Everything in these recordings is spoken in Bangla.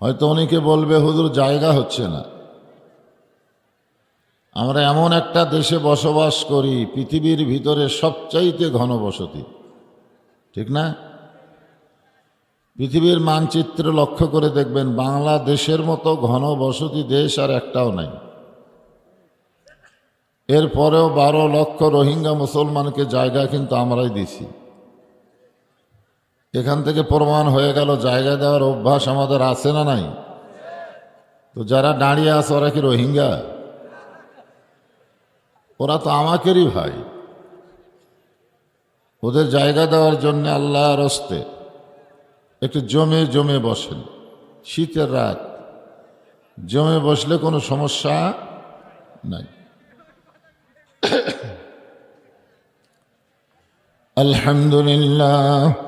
হয়তো অনেকে বলবে, হুজুর, জায়গা হচ্ছে না। আমরা এমন একটা দেশে বসবাস করি, পৃথিবীর ভিতরে সবচাইতে ঘনবসতি। ঠিক না? পৃথিবীর মানচিত্র লক্ষ্য করে দেখবেন, বাংলাদেশের মতো ঘনবসতি দেশ আর একটাও নাই। এরপরেও বারো লক্ষ রোহিঙ্গা মুসলমানকে জায়গা কিন্তু আমরাই দিছি এখান থেকে প্রমাণ হয়ে গেল, জায়গা দেওয়ার অভ্যাস আমাদের আছে না নাই? তো যারা দাঁড়িয়ে আছে, ওরা কি রোহিঙ্গা? ওরা তো আমাকেরই ভাই। ওদের জায়গা দেওয়ার জন্য আল্লাহর হস্তে একটু জমে জমে বসেন। শীতের রাত, জমে বসলে কোনো সমস্যা নাই। আলহামদুলিল্লাহ।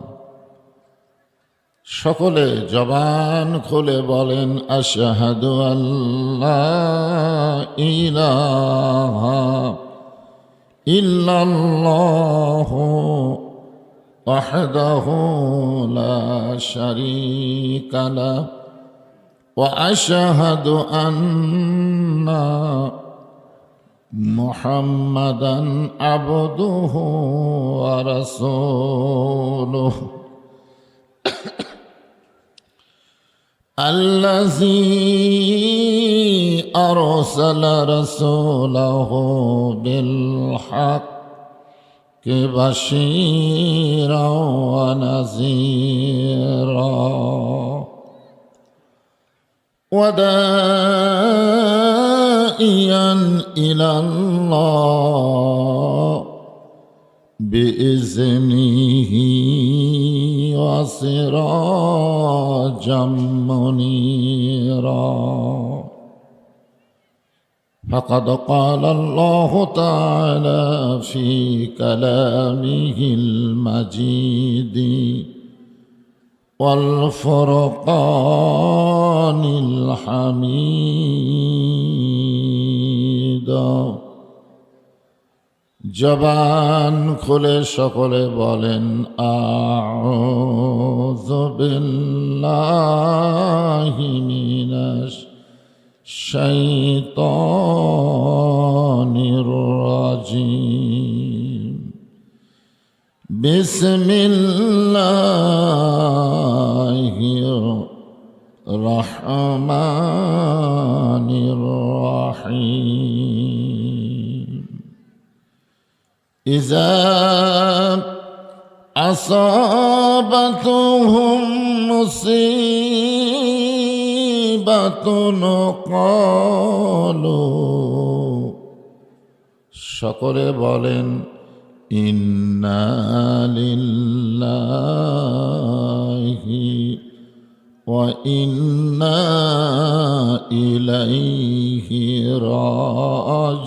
সকলে জবান খুলে বলেন আশাহাদু আল্লাহ ইলাহা ইল্লাল্লাহ وحده لا شريك له واشهد ان محمدا عبده ورسوله الذي أرسل رسوله بالحق بشيرا ونذيرا. ودائيا إلى الله بإذنه. وسراجا منيرا. فقد قال الله تعالى في كلامه المجيد والفرقان الحميد জবান খুলে সকলে বলেন আউযু বিল্লাহি মিনাশ শাইতানির রাজিম। বিসমিল্লাহির রহমানির রহিম। إذا أصابتهم مصيبة قالوا সকলে বলেন ইন্না লিল্লাহি ওয়া ইন্না ইলাইহি রাজিউন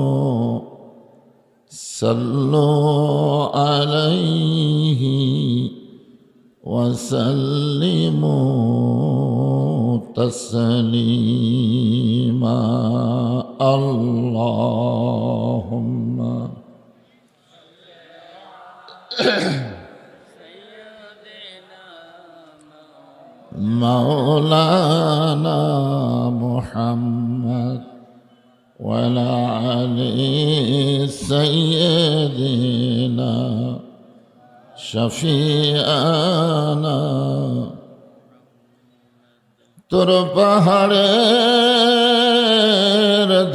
صلوا عليه وسلموا تسليما. اللهم مولانا محمد وعلى علي سيدنا شفيعنا তোর পাহাড়ের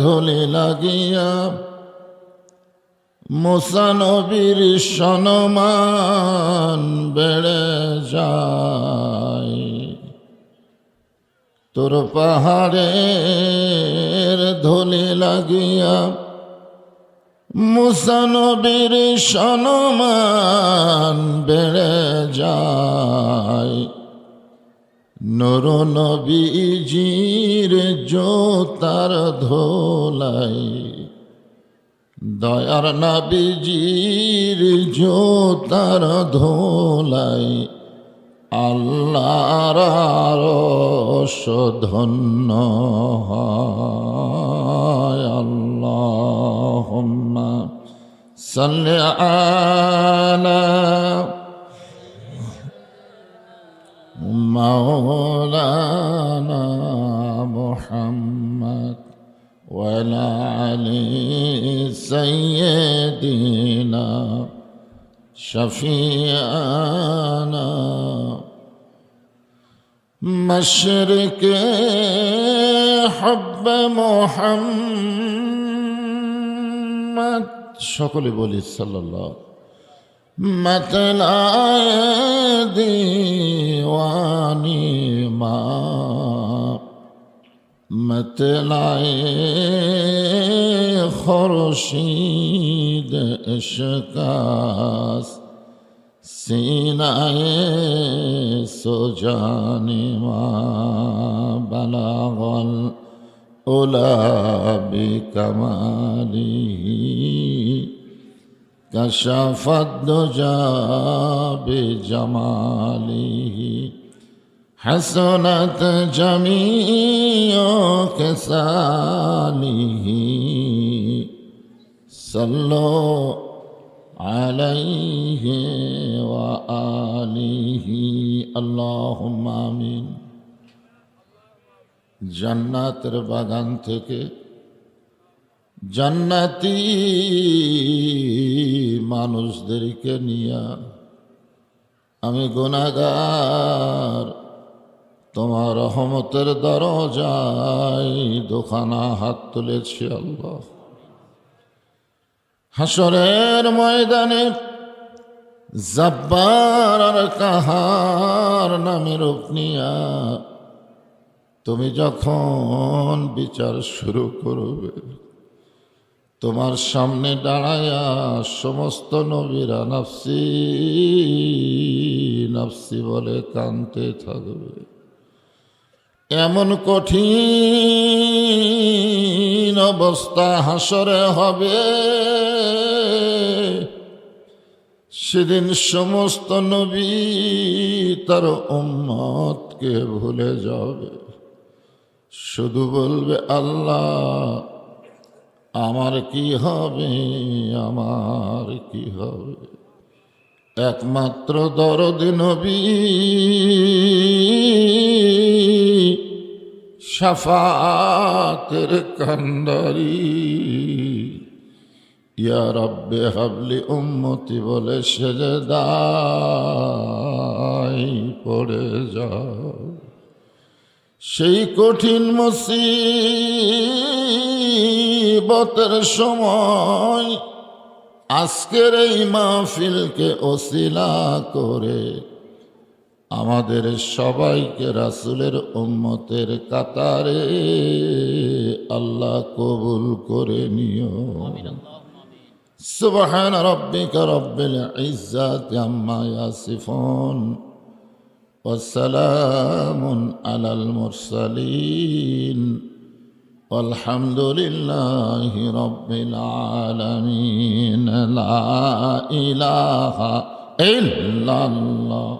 ধুলি লাগিয়া মুসানবীর সনমান বেড়ে যায় তোর পাহাড়ের ধুলি লাগিয়া মুসানবীর সনমান বেড়ে যায়। নর নবীজির জোতার ধোলাই, দয়ার নবীজির জোতার ধোলাই আল্লাহর আরশ ধন্য হয় আল্লাহুম্মা সাল্লি আলা مولانا محمد وعلى علي سيدنا شفيعنا. مشرك حب محمد. شكلي بولي صلى الله متلا ديواني ما متلا خورشید اشکاس سینائے سجان ما بلغ العلا بکمالی کشف الدجا بجمالی حسنت جمیع کسالی صلوا عليه وآله اللهم آمين জান্নাতের বাগান থেকে জান্নাতি মানুষদেরকে নিয়া আমি গুনাগার তোমার রহমতের দরজায় দোকানা হাত তুলেছি আল্লাহ হাসরের ময়দানে জব্বার আর কাহার নামের নিয়া তুমি যখন বিচার শুরু করবে, তোমার সামনে দাঁড়ায়া সমস্ত নবীরা নাফসি নাফসি বলে কানতে থাকবে। এমন কঠিন অবস্থা হাসরে হবে। সেদিন সমস্ত নবী তার উম্মতকে ভুলে যাবে। শুধু বলবে, আল্লাহ, আমার কি হবে? আমার কি হবে? একমাত্র দরদ নবী। সাফাতের কান্দারি ইয়া রব্বে হাবলি উম্মতি বলে সেজে দায় পড়ে যাও। সেই কঠিন মুসিবতের সময় আজকের এই মাহফিলকে অশিলা করে আমাদের সবাইকে রাসুলের উম্মতের কাতারে আল্লাহ কবুল করে নিও সুবহান রব্বিকা রব্বিল ইজ্জাতি আম্মা ইয়াসিফুন وسلام على المرسلين والحمد لله رب العالمين لا إله إلا الله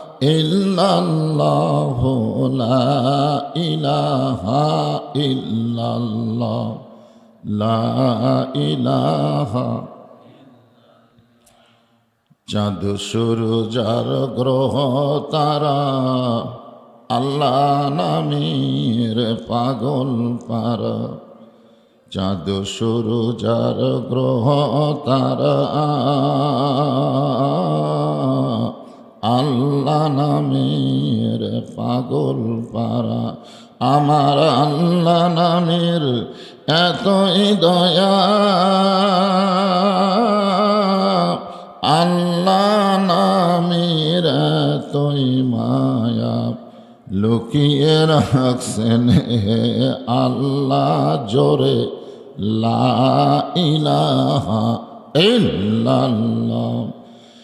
ইল্লাল্লাহ লা ইলাহা ইল্লাল্লাহ। লা ইলাহা। চাঁদ সূর্যার গ্রহ তারা আল্লাহ নামের পাগল পার। চাঁদ সূর্যার গ্রহ তারা আল্লাহ নামের পাগল পারা। আমার আল্লাহ নামের এতই দয়া। আল্লাহ নামের এতই মায়া। লুকিয়ে রাখছেন আল্লাহ জোরে। লা ইলাহা ইল্লাল্লাহ।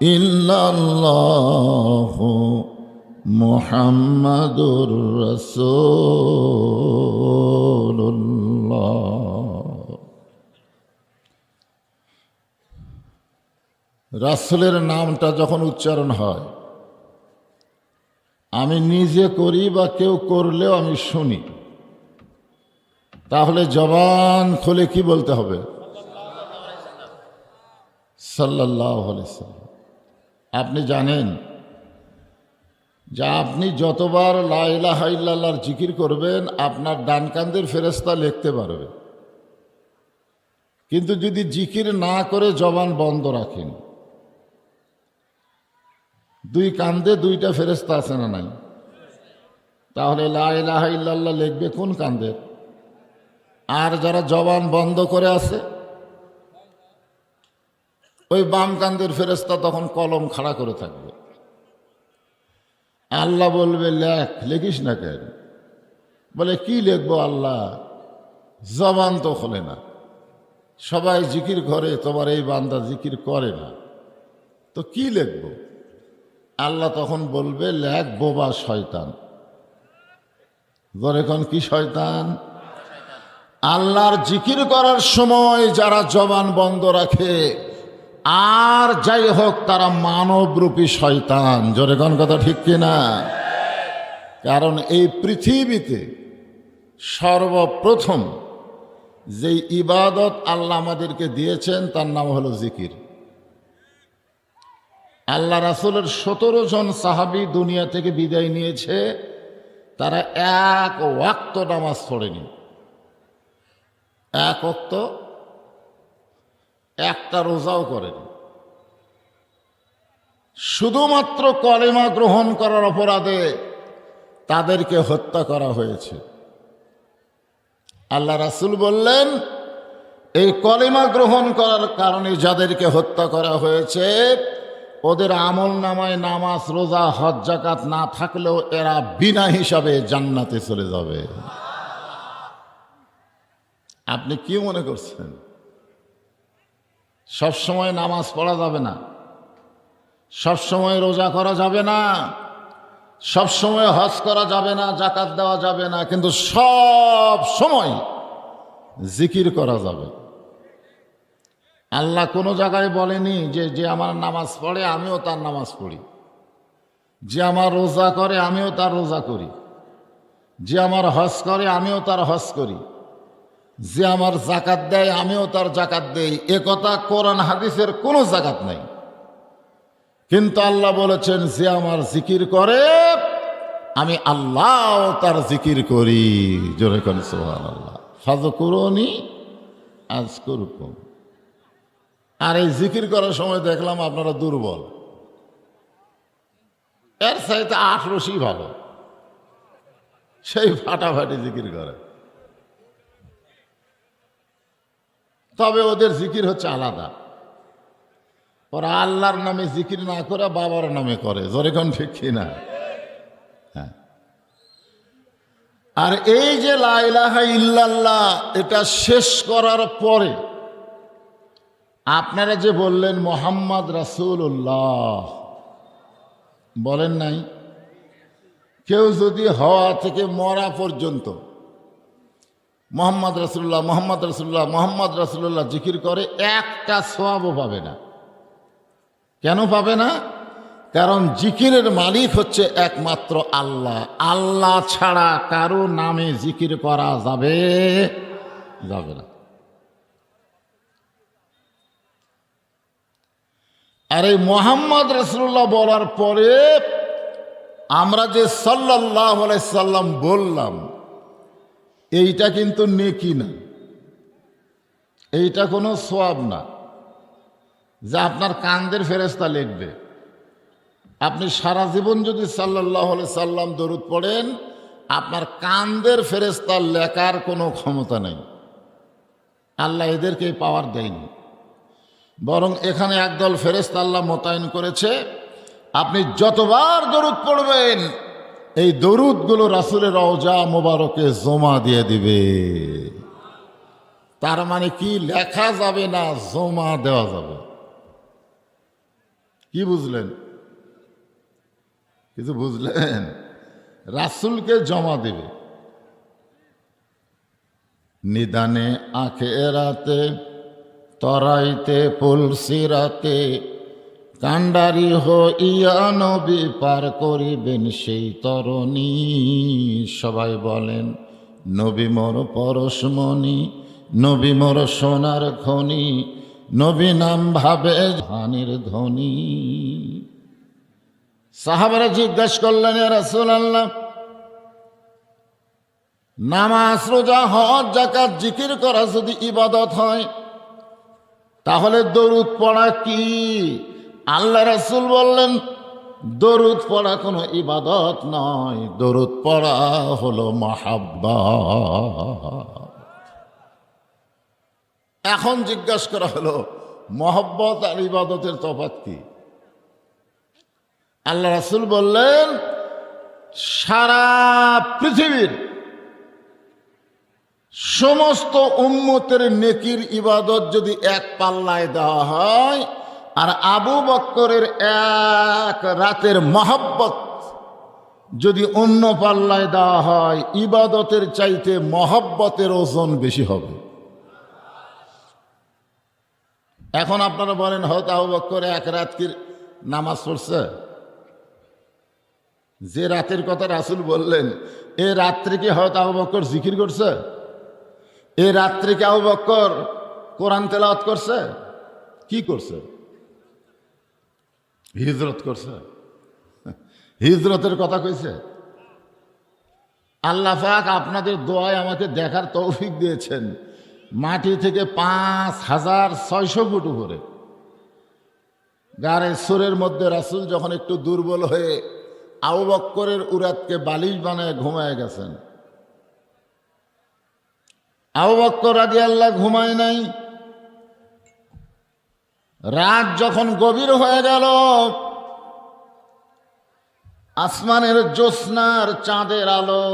ইল্লাল্লাহ মুহাম্মাদুর রাসূলের নামটা যখন উচ্চারণ হয়, আমি নিজে করি বা কেউ করলেও আমি শুনি। তাহলে জবান খুলে কি বলতে হবে? সাল্লাহ সাল্লাম আপনি জানেন, যা আপনি যতবার লাইলাহ ইল্লাল্লাহর জিকির করবেন, আপনার ডান কান্দের ফেরেস্তা লিখতে পারবে। কিন্তু যদি জিকির না করে জবান বন্ধ রাখেন, দুই কান্দে দুইটা ফেরেস্তা আছে না নাই? তাহলে লাইলাহ ইল্লাল্লাহ লিখবে কোন কান্দে আর যারা জবান বন্ধ করে আছে ওই বাম কান্দের ফেরেস্তা তখন কলম খাড়া করে থাকবে। আল্লাহ বলবে, লেখ, লেখিস না কেন? বলে, কি লিখব আল্লাহ? জবান তো খোলে না। সবাই জিকির করে, তোমার এই বান্দা জিকির করে না। তো কি লিখব? আল্লাহ তখন বলবে, লেখ, বোবা শয়তান। এখন কি শয়তান? আল্লাহর জিকির করার সময় যারা জবান বন্ধ রাখে আর যাই হোক, তারা মানবরূপী শয়তান। জোরে কোন কথা ঠিক কিনা? কারণ এই পৃথিবীতে সর্বপ্রথম যেই ইবাদত আল্লাহ আমাদেরকে দিয়েছেন, তার নাম হলো জিকির। আল্লাহ রাসুলের সতেরো জন সাহাবি দুনিয়া থেকে বিদায় নিয়েছে, তারা এক ওয়াক্ত নামাজ পড়েনি। এক অক্ত একটা রোজাও করেনি। শুধুমাত্র কলেমা গ্রহণ করার অপরাধে তাদেরকে হত্যা করা হয়েছে। আল্লাহ রাসুল বললেন, এই কলেমা গ্রহণ করার কারণে যাদেরকে হত্যা করা হয়েছে, ওদের আমল নামায় নামাজ, রোজা, হজ জাকাত না থাকলেও এরা বিনা হিসাবে জান্নাতে চলে যাবে। আপনি কি মনে করছেন? সব সময় নামাজ পড়া যাবে না। সব সময় রোজা করা যাবে না। সব সময় হজ করা যাবে না জাকাত দেওয়া যাবে না, কিন্তু সব সময় জিকির করা যাবে। আল্লাহ কোনো জায়গায় বলেনি যে যে আমার নামাজ পড়ে, আমিও তার নামাজ পড়ি। যে আমার রোজা করে, আমিও তার রোজা করি। যে আমার হজ করে, আমিও তার হজ করি। যে আমার জাকাত দেয়, আমিও তার জাকাত দেই। এ কথা কোরআন হাদিসের কোনো জাকাত নাই। কিন্তু আল্লাহ বলেছেন, যে আমার জিকির করে, আমি আল্লাহ তার জিকির করি। জোরে সোহান আল্লাহ করুনি, আজ করুকুম। আর এই জিকির করার সময় দেখলাম আপনারা দুর্বল। এর চাইতে আট রশি ভালো। সেই ফাটাফাটি জিকির করে। তবে ওদের জিকির হচ্ছে আলাদা। ওরা আল্লাহর নামে জিকির না করে, বাবার নামে করে। জোরে কোন ঠিক না হ্যাঁ। আর এই যে লাইলাহা ইল্লাল্লাহ, এটা শেষ করার পরে আপনারা যে বললেন মোহাম্মদ রাসূলুল্লাহ, বলেন নাই? কেউ যদি হওয়া থেকে মরা পর্যন্ত মোহাম্মদ রসুল্লাহ মোহাম্মদ রসুল্লাহ মোহাম্মদ রসুল্লাহ জিকির করে একটা সোয়াবও পাবে না। কেন পাবে না? কারণ জিকিরের মালিক হচ্ছে একমাত্র আল্লাহ। আল্লাহ ছাড়া কারও নামে জিকির করা যাবে যাবে না। আর এই মোহাম্মদ রসুল্লাহ বলার পরে আমরা যে সাল্লাহ সাল্লাম বললাম এইটা কিন্তু নেকি না। এইটা কোনো সোয়াব না। যা আপনার কান্দের ফেরেস্তা লিখবে। আপনি সারা জীবন যদি সাল্লাহ সাল্লাম দরুদ পড়েন, আপনার কান্দের ফেরেস্তা লেখার কোনো ক্ষমতা নেই। আল্লাহ এদেরকে পাওয়ার দেয়নি। বরং এখানে একদল ফেরেস্তা আল্লাহ মোতায়েন করেছে, আপনি যতবার দরুদ পড়বেন এই দরুদগুলো রাসুলের রওজা মোবারকে জমা দিয়ে দিবে। তার মানে কি? লেখা যাবে না, জমা দেওয়া যাবে। কি বুঝলেন? কিছু বুঝলেন? রাসুলকে জমা দেবে। নিদানে আখে রাতে তরাইতে, পুলসিরাতে কাণ্ডারি হইয়া নবী পার করিবেন সেই তরণী। সবাই বলেন, নবী মোর পরশমণি, নবী মোর সোনার খনি, নবী নাম ভাবে ধানের ধ্বনি সাহাবারা জিজ্ঞাসা করলেন রাসুল আল্লাহ নামাজ, রোজা, হজ জাকাত জিকির করা যদি ইবাদত হয়, তাহলে দরুদ পড়া কি? আল্লাহ রাসুল বললেন, দরুদ পড়া কোনো ইবাদত নয়। দরুদ পড়া হলো মাহাব্বা এখন জিজ্ঞাসা করা হলো, মহব্বত আর ইবাদতের তফাৎ কি? আল্লাহ রাসুল বললেন, সারা পৃথিবীর সমস্ত উম্মতের নেকির ইবাদত যদি এক পাল্লায় দেওয়া হয় আর আবু বক্করের এক রাতের মহব্বত যদি অন্য পাল্লায় দেওয়া হয়, ইবাদতের চাইতে মহব্বতের ওজন বেশি হবে। এখন আপনারা বলেন, হয়তো আবু বক্কর এক রাত কি নামাজ পড়ছে? যে রাতের কথা রাসুল বললেন, এ রাত্রে কি হয়তো আবু বক্কর জিকির করছে? এ রাত্রে কি আবু বক্কর কোরআন তেলাওয়াত করছে? কি করছে? হিজরত করছে। হিজরতের কথা কইছে। আল্লাহ পাক আপনাদের দোয়ায় আমাকে দেখার তৌফিক দিয়েছেন। মাটি থেকে পাঁচ হাজার ছয়শো ফুট উপরে। গাড়ের সুরের মধ্যে রাসুল যখন একটু দুর্বল হয়ে আবু বক্করের উরাতকে বালিশ বানায় ঘুমায় গেছেন। আবু বক্কর রাজি আল্লাহ ঘুমায় নাই। রাত যখন গভীর হয়ে গেল, আসমানের জ্যোৎস্নার চাঁদের আলো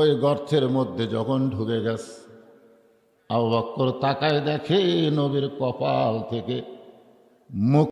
ওই গর্তের মধ্যে যখন ঢুকে গেছে, আবু বক্কর তাকায় দেখে নবীর কপাল থেকে মুখ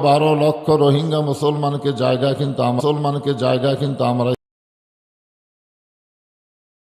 বারো লক্ষ রোহিঙ্গা মুসলমানকে জায়গা কিন্তু মুসলমানকে জায়গা কিন্তু আমরা